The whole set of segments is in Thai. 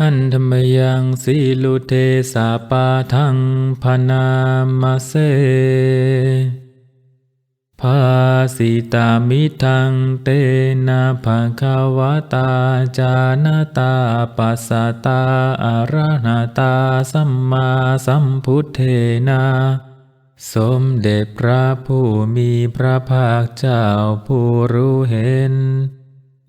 หันธรรมยังสีลุเทสาปาทังพนามาเสภาสิตามิทังเตนะภะคะวตาจานาตาปัสสตาอะรหะตาสัมมาสัมพุทเทนะสมเด็จพระผู้มีพระภาคเจ้าผู้รู้เห็น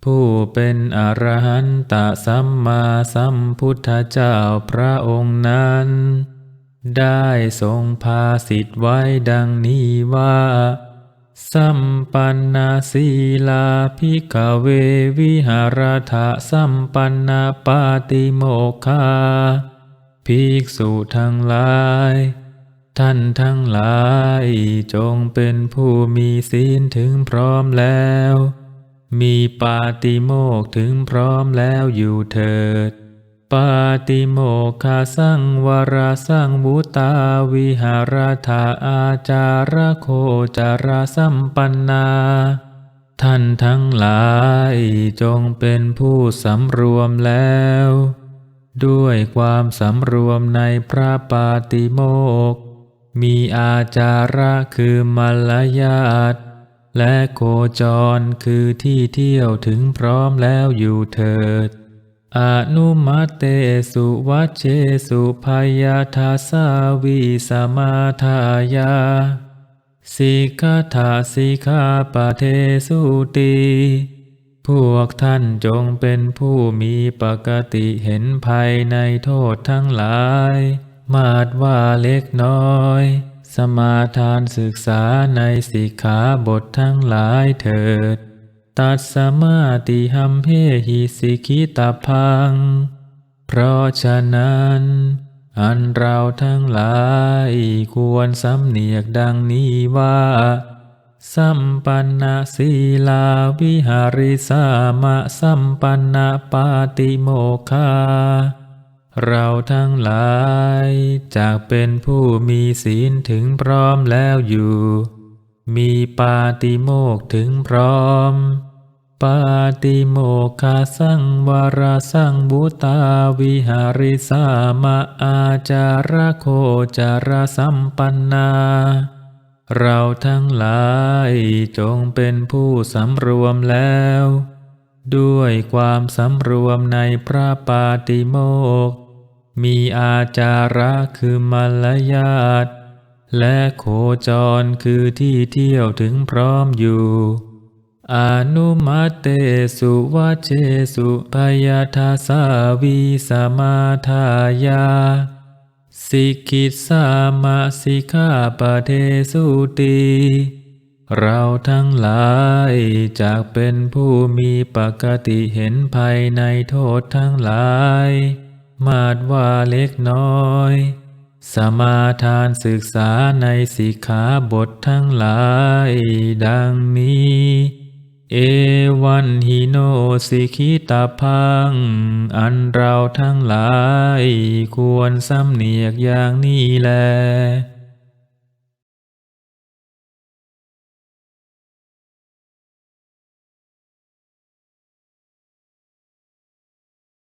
ผู้เป็นอรหันตสัมมาสัมพุทธเจ้าพระองค์นั้น ได้ทรงพาสิทธิ์ไว้ดังนี้ว่า สัมปันนาสีลาภิกเววิหารถะสัมปันนาปาติโมกขาภิกษุทั้งหลาย ท่านทั้งหลายจงเป็นผู้มีศีลถึงพร้อมแล้ว มีปาติโมกถึงพร้อมแล้วอยู่เถิด ปาติโมกขาสังวราสังวุตาวิหารธาอาจาระโคจาราสัมปันนา ท่านทั้งหลายจงเป็นผู้สำรวมแล้ว ด้วยความสำรวมในพระปาติโมก มีอาจาระคือมัลยาต และโคจรคือที่เที่ยวถึงพร้อมแล้วอยู่เถิด อนุมัตเตสุวัชเชสุพยาทาสาวิสมาทายาสิกขาถาสิกขาปะเทสุตีพวกท่านจงเป็นผู้มีปกติเห็นภัยในโทษทั้งหลาย มาดว่าเล็กน้อย สมาทานศึกษาในสิกขาบททั้งหลายเถิด ตัดสมาติหัมเพหิสิกิตาพัง เพราะฉะนั้น อันเราทั้งหลายควรสำเนียกดังนี้ว่า สัมปันนาสีลาวิหาริสามะสัมปันนาปาติโมกขา เราทั้งหลายจากเป็นผู้มีศีลถึงพร้อมแล้วอยู่ มีปาติโมกถึงพร้อม ปาติโมกขาสังวรสังบุตาวิหาริสามะอาจาระโคจารสัมปันนาเราทั้งหลายจงเป็นผู้สำรวมแล้ว ด้วยความสำรวมในพระปาติโมก มีอาจาระคือมัลยาตและโคจรคือที่เที่ยวถึงพร้อมอยู่ อนุมัตเตสุวัชเชสุพยาทาสาวีสมาทายา สิกิตสามะสิกาปเทสุตีเราทั้งหลายจากเป็นผู้มีปกติเห็นภัยในโทษทั้งหลาย มาดว่าเล็กน้อย สมาทานศึกษาในสิกขาบททั้งหลายดังนี้ เอวันหิโนสิกิตาพัง อันเราทั้งหลายควรสำเนียกอย่างนี้แล